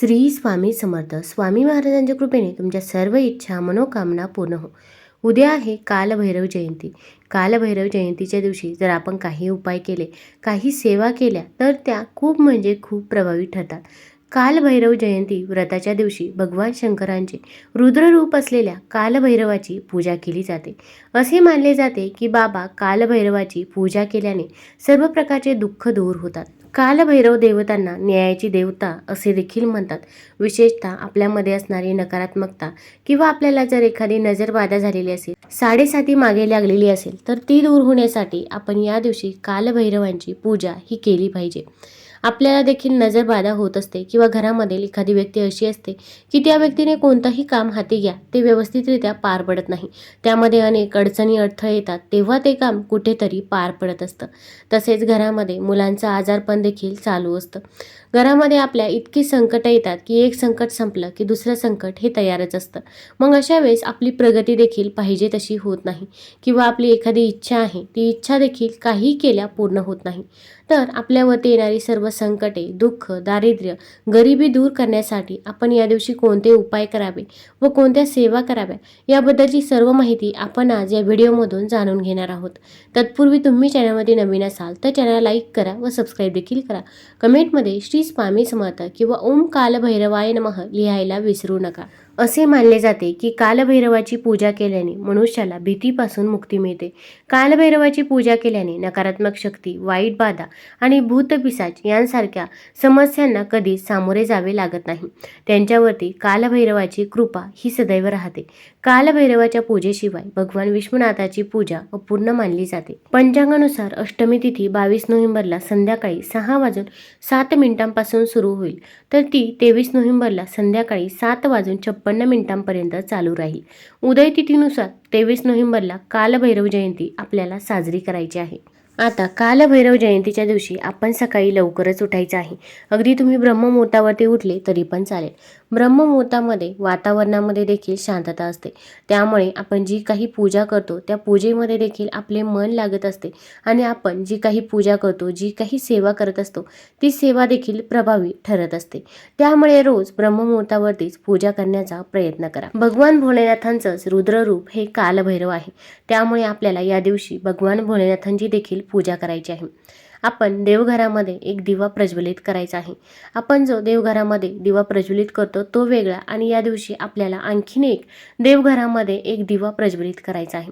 श्री स्वामी समर्थ. स्वामी महाराजांच्या कृपेने तुमच्या सर्व इच्छा मनोकामना पूर्ण हो. उद्या आहे कालभैरव जयंती. कालभैरव जयंतीच्या दिवशी जर आपण काही उपाय केले काही सेवा केल्या तर त्या खूप म्हणजे खूप प्रभावी ठरतात. कालभैरव जयंती व्रताच्या दिवशी भगवान शंकरांचे रुद्ररूप असलेल्या कालभैरवाची पूजा केली जाते. असे मानले जाते की बाबा कालभैरवाची पूजा केल्याने सर्व प्रकारचे दुःख दूर होतात. कालभैरव देवतांना न्यायाची देवता असे देखील म्हणतात. विशेषतः आपल्यामध्ये असणारी नकारात्मकता किंवा आपल्याला जर एखादी नजरबाधा झालेली असेल साडेसाती मागे लागलेली असेल तर ती दूर होण्यासाठी आपण या दिवशी कालभैरवांची पूजा ही केली पाहिजे. आपल्याला देखील नजरबाधा होत असते किंवा घरामधील एखादी व्यक्ती अशी असते की त्या व्यक्तीने कोणतंही काम हाती घ्या ते व्यवस्थितरित्या पार पडत नाही. त्यामध्ये अनेक अडचणी अडथळे येतात तेव्हा ते काम कुठेतरी पार पडत असतं. तसेच घरामध्ये मुलांचं आजारपण देखील चालू असतं. घरामध्ये आपल्या इतकी संकटं येतात की एक संकट संपलं की दुसरं संकट हे तयारच असतं. मग अशा वेळेस आपली प्रगती देखील पाहिजे तशी होत नाही किंवा आपली एखादी इच्छा आहे ती इच्छा देखील काही केल्या पूर्ण होत नाही. तर आपल्यावरती येणारी सर्व संकटे दुःख दारिद्र्य गरिबी दूर करण्यासाठी आपण या दिवशी कोणते उपाय करावे व कोणत्या सेवा कराव्या याबद्दलची सर्व माहिती आपण आज या व्हिडिओमधून जाणून घेणार आहोत. तत्पूर्वी तुम्ही चॅनलमध्ये नवीन असाल तर चॅनल लाईक करा व सबस्क्राईब देखील करा. कमेंटमध्ये श्री स्वामी समर्थ किंवा ओम कालभैरवाय नमः लिहायला विसरू नका. असे मानले जाते की कालभैरवाची पूजा केल्याने मनुष्याला भीतीपासून मुक्ती मिळते. कालभैरवाची पूजा केल्याने नकारात्मक शक्ती वाईट बाधा आणि भूतपिसाच यांसारख्या समस्यांना कधीच सामोरे जावे लागत नाही. त्यांच्यावरती कालभैरवाची कृपा ही सदैव राहते. कालभैरवाच्या पूजेशिवाय भगवान विष्णुनाथाची पूजा अपूर्ण मानली जाते. पंचांगानुसार अष्टमी तिथी बावीस नोव्हेंबरला संध्याकाळी सहा वाजून सात मिनिटांपासून सुरू होईल. तर ती तेवीस नोव्हेंबरला संध्याकाळी सात वाजून छप्पन्न मिनिटांपर्यंत चालू राहील. उदय तिथीनुसार तेवीस नोव्हेंबरला कालभैरव जयंती आपल्याला साजरी करायची आहे. आता कालभैरव जयंतीच्या दिवशी आपण सकाळी लवकरच उठायचं आहे. अगदी तुम्ही ब्रह्ममुहूर्तावरती उठले तरी पण चालेल. ब्रह्ममुहूर्तामध्ये वातावरणामध्ये देखील शांतता असते. त्यामुळे आपण जी काही पूजा करतो त्या पूजेमध्ये देखील आपले मन लागत असते आणि आपण जी काही पूजा करतो जी काही सेवा करत असतो ती सेवा देखील प्रभावी ठरत असते. त्यामुळे रोज ब्रह्ममुहूर्तावरतीच पूजा करण्याचा प्रयत्न करा. भगवान भोलेनाथांचंच रुद्ररूप हे कालभैरव आहे. त्यामुळे आपल्याला या दिवशी भगवान भोलेनाथांची देखील पूजा करायची आहे. आपण देवघरामध्ये एक दिवा प्रज्वलित करायचा आहे. आपण जो देवघरामध्ये दिवा प्रज्वलित करतो तो वेगळा आणि या दिवशी आपल्याला आणखीन एक देवघरामध्ये एक दिवा प्रज्वलित करायचा आहे.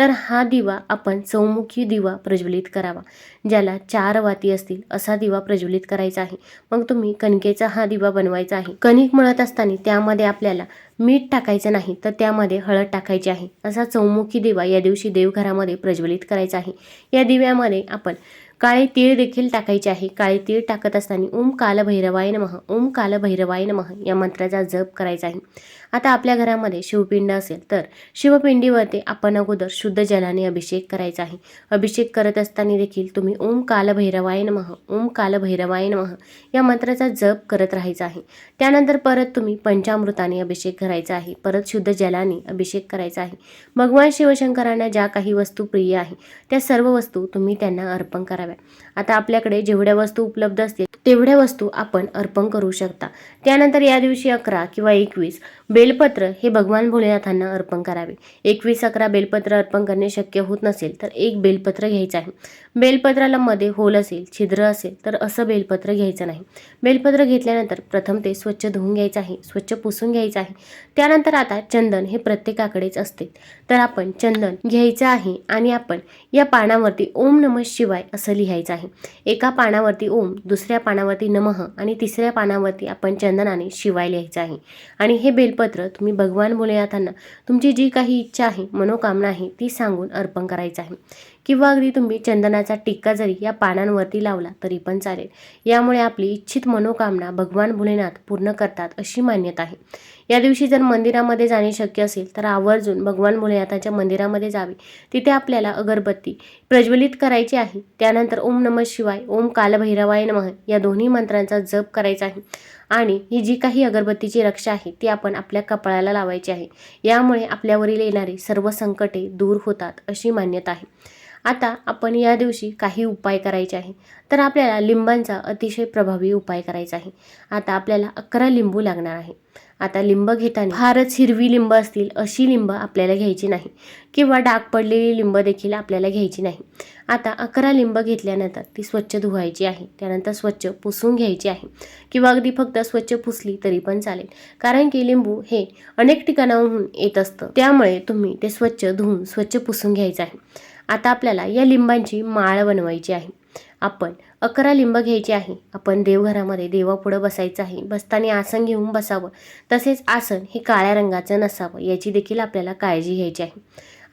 तर हा दिवा आपण चौमुखी दिवा प्रज्वलित करावा ज्याला चार वाती असतील असा दिवा प्रज्वलित करायचा आहे. मग तुम्ही कणकेचा हा दिवा बनवायचा आहे. कणिक मळत असताना त्यामध्ये आपल्याला मीठ टाकायचं नाही तर त्यामध्ये हळद टाकायची आहे. असा चौमुखी दिवा या दिवशी देवघरामध्ये प्रज्वलित करायचा आहे. या दिव्यामध्ये आपण काळे तीळ देखील टाकायचे आहे. काळे तीळ टाकत असताना ओम कालभैरवाय नमः ओम कालभैरवाय नमः या मंत्राचा जप करायचा आहे. आता आपल्या घरामध्ये शिवपिंड असेल तर शिवपिंडीवरती आपण अगोदर शुद्ध जलाने अभिषेक करायचा आहे. अभिषेक करत असताना देखील तुम्ही ओम कालभैरवाय नमः ओम कालभैरवाय नमः या मंत्राचा जप करत राहायचा आहे. त्यानंतर परत तुम्ही पंचामृताने अभिषेक करायचा आहे. परत शुद्ध जलाने अभिषेक करायचा आहे. भगवान शिवशंकरांना ज्या काही वस्तू प्रिय आहे त्या सर्व वस्तू तुम्ही त्यांना अर्पण कराव्या. आता आपल्याकडे जेवढ्या वस्तू उपलब्ध असतील तेवढ्या वस्तू आपण अर्पण करू शकता. त्यानंतर या दिवशी अकरा किंवा एकवीस बेलपत्र हे भगवान भोलेनाथांना अर्पण करावे. एकवीस अकरा बेलपत्र अर्पण करणे शक्य होत नसेल तर एक बेलपत्र घ्यायचं आहे. बेलपत्राला मध्ये होल असेल छिद्र असेल तर असं बेलपत्र घ्यायचं नाही. बेलपत्र घेतल्यानंतर प्रथम ते स्वच्छ धुवून घ्यायचं आहे स्वच्छ पुसून घ्यायचं आहे. त्यानंतर आता चंदन हे प्रत्येकाकडेच असते. तर आपण चंदन घ्यायचं आहे आणि आपण या पानावरती ओम नमः शिवाय असं लिहायचं आहे. एका पानावरती ओम दुसऱ्या पानावरती नमः आणि तिसऱ्या पानावरती आपण चंदनाने शिवाय लिहायचं आहे. आणि हे बेलपत्र तुम्ही भगवान भोलेनाथांना तुमची जी काही इच्छा आहे मनोकामना आहे ती सांगून अर्पण करायचं आहे. किंवा अगदी तुम्ही चंदनाचा टिक्का जरी या पानांवरती लावला तरी पण चालेल. यामुळे आपली इच्छित मनोकामना भगवान भोलेनाथ पूर्ण करतात अशी मान्यता आहे. या दिवशी जर मंदिरामध्ये जाणे शक्य असेल तर आवर्जून भगवान भोलेनाथाच्या मंदिरामध्ये जावे. तिथे आपल्याला अगरबत्ती प्रज्वलित करायची आहे. त्यानंतर ओम नमः शिवाय ओम कालभैरवाय नमः या दोन्ही मंत्रांचा जप करायचा आहे. आणि ही जी काही अगरबत्तीची रक्षा आहे ती आपण आपल्या कपाळाला लावायची आहे. यामुळे आपल्यावरील येणारी सर्व संकटे दूर होतात अशी मान्यता आहे. आता आपण या दिवशी काही उपाय करायचे आहे. तर आपल्याला लिंबांचा अतिशय प्रभावी उपाय करायचा आहे. आता आपल्याला अकरा लिंबू लागणार आहे. आता लिंब घेताना फारच हिरवी लिंब असतील अशी लिंब आपल्याला घ्यायची नाही. किंवा डाग पडलेली लिंब देखील आपल्याला घ्यायची नाही. आता अकरा लिंब घेतल्यानंतर ती स्वच्छ धुवायची आहे. त्यानंतर स्वच्छ पुसून घ्यायची आहे. किंवा अगदी फक्त स्वच्छ पुसली तरी पण चालेल. कारण की लिंबू हे अनेक ठिकाणाहून येत असतं. त्यामुळे तुम्ही ते स्वच्छ धुवून स्वच्छ पुसून घ्यायचं आहे. आता आपल्याला या लिंबांची माळ बनवायची आहे. आपण अकरा लिंब घ्यायची आहे. आपण देवघरामध्ये देवापुढं बसायचं आहे. बसताना आसन घेऊन बसावं. तसेच आसन हे काळ्या रंगाचं नसावं याची देखील आपल्याला काळजी घ्यायची आहे.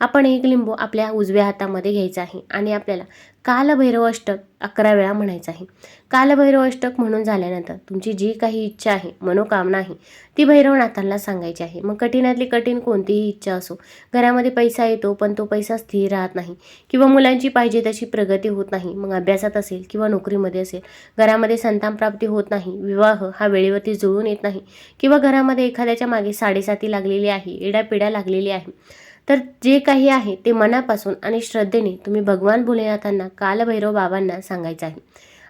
आपण एक लिंबू आपल्या उजव्या हातामध्ये घ्यायचा आहे आणि आपल्याला कालभैरव अष्टक अकरा वेळा म्हणायचं आहे. कालभैरव अष्टक म्हणून झाल्यानंतर तुमची जी काही इच्छा आहे मनोकामना आहे ती भैरवनाथांना सांगायची आहे. मग कठीणातली कठीण कोणतीही इच्छा असो घरामध्ये पैसा येतो पण तो पैसा स्थिर राहत नाही किंवा मुलांची पाहिजे तशी प्रगती होत नाही मग अभ्यासात असेल किंवा नोकरीमध्ये असेल घरामध्ये संतान प्राप्ती होत नाही विवाह हा वेळेवरती जुळून येत नाही किंवा घरामध्ये एखाद्याच्या मागे साडेसाती लागलेली आहे इडापिडा लागलेली आहे तर जे काही आहे ते मनापासून आणि श्रद्धेने तुम्ही भगवान भोलेनाथांना कालभैरव बाबांना सांगायचं आहे.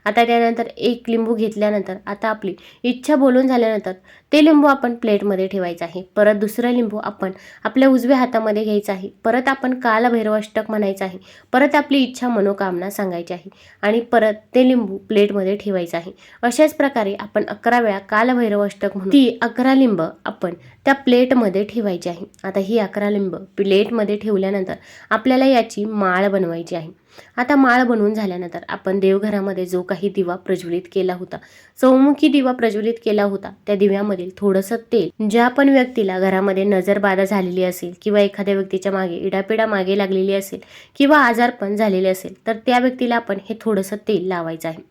आता त्यानंतर एक लिंबू घेतल्यानंतर आता आपली इच्छा बोलून झाल्यानंतर ते लिंबू आपण प्लेटमध्ये ठेवायचं आहे. परत दुसरं लिंबू आपण आपल्या उजव्या हातामध्ये घ्यायचं आहे. परत आपण कालभैरव अष्टक म्हणायचं आहे. परत आपली इच्छा मनोकामना सांगायची आहे. आणि परत ते लिंबू प्लेटमध्ये ठेवायचं आहे. अशाच प्रकारे आपण अकरा वेळा कालभैरव अष्टक म्हणून ती अकरा लिंब आपण त्या प्लेटमध्ये ठेवायची आहे. आता ही अकरा लिंब प्लेटमध्ये ठेवल्यानंतर आपल्याला याची माळ बनवायची आहे. आता माळ बनवून झाल्यानंतर आपण देवघरामध्ये जो काही दिवा प्रज्वलित केला होता चौमुखी दिवा प्रज्वलित केला होता त्या दिव्यामधील थोडंसं तेल ज्या पण व्यक्तीला घरामध्ये नजरबाधा झालेली असेल किंवा एखाद्या व्यक्तीच्या मागे इडापिडा मागे लागलेली असेल किंवा आजारपण झालेले असेल तर त्या व्यक्तीला आपण हे थोडंसं तेल लावायचं आहे.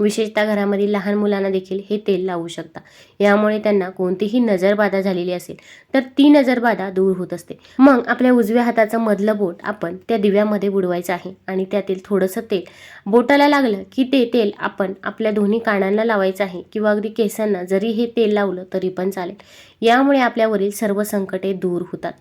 विशेषतः घरामधील लहान मुलांना देखील हे तेल लावू शकता. यामुळे त्यांना कोणतीही नजरबाधा झालेली असेल तर ती नजरबाधा दूर होत असते. मग आपल्या उजव्या हाताचं मधलं बोट आपण त्या दिव्यामध्ये बुडवायचं आहे आणि त्यातील थोडंसं तेल. बोटाला लागलं की ते तेल आपण आपल्या दोन्ही कानांना लावायचं आहे किंवा अगदी केसांना जरी हे तेल लावलं तरी पण चालेल. यामुळे आपल्यावरील सर्व संकटे दूर होतात.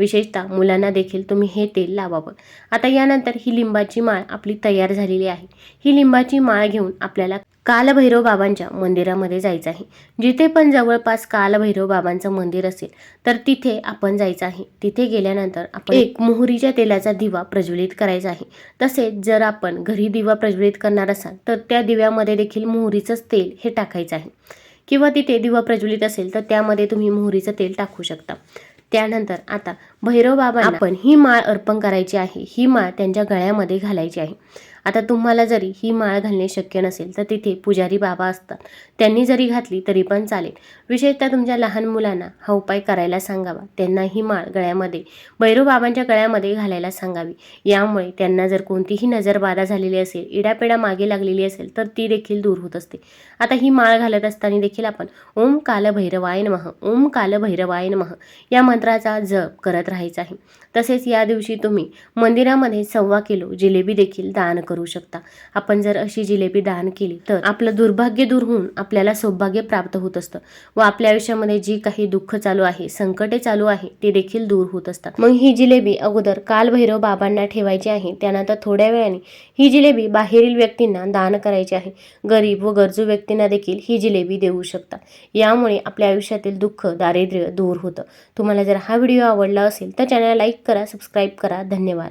विशेषतः मुलांना देखील तुम्ही हे तेल लावावं. आता यानंतर ही लिंबाची माळ आपली तयार झालेली आहे. ही लिंबाची माळ घेऊन आपल्याला कालभैरव बाबांच्या मंदिरामध्ये जायचं आहे. जिथे पण जवळपास कालभैरव बाबांचं मंदिर असेल तर तिथे आपण जायचं आहे. तिथे गेल्यानंतर आपण एक मोहरीच्या तेलाचा दिवा प्रज्वलित करायचा आहे. तसेच जर आपण घरी दिवा प्रज्वलित करणार असाल तर त्या दिव्यामध्ये देखील मोहरीचंच तेल हे टाकायचं आहे. किंवा तिथे दिवा प्रज्वलित असेल तर त्यामध्ये तुम्ही मोहरीचं तेल टाकू शकता. त्यानंतर आता भैरव आपण ही माळ अर्पण करायची आहे. ही माळ त्यांच्या गळ्यामध्ये घालायची आहे. आता तुम्हाला जरी ही माळ घालणे शक्य नसेल तर तिथे पुजारी बाबा असतात. त्यांनी जरी घातली तरी पण चालेल. विशेषतः तुमच्या लहान मुलांना हा उपाय करायला सांगावा. त्यांना ही माळ गळ्यामध्ये भैरव बाबांच्या गळ्यामध्ये घालायला सांगावी. यामुळे त्यांना जर कोणतीही नजरबाधा झालेली असेल इडापिडा मागे लागलेली असेल तर ती देखील दूर होत असते. आता ही माळ घालत असताना देखील आपण ओम काल भैरवाय नमः ओम काल भैरवाय नमः या मंत्राचा जप करत राहायचा आहे. तसेच या दिवशी तुम्ही मंदिरामध्ये सव्वा किलो जिलेबी देखील दान करू शकता. आपण जर अशी जिलेबी दान केली तर आपलं दुर्भाग्य दूर होऊन आपल्याला सौभाग्य प्राप्त होत असतं व आपल्या आयुष्यामध्ये जी काही दुःख चालू आहे संकटे चालू आहे ते देखील दूर होत असतात. मग ही जिलेबी अगोदर कालभैरव बाबांना ठेवायची आहे. त्यानंतर थोड्या वेळाने ही जिलेबी बाहेरील व्यक्तींना दान करायची आहे. गरीब व गरजू व्यक्तींना देखील ही जिलेबी देऊ शकता. यामुळे आपल्या आयुष्यातील दुःख दारिद्र्य दूर होतं. तुम्हाला जर हा व्हिडिओ आवडला असेल तर चॅनल लाईक करा सबस्क्राईब करा. धन्यवाद.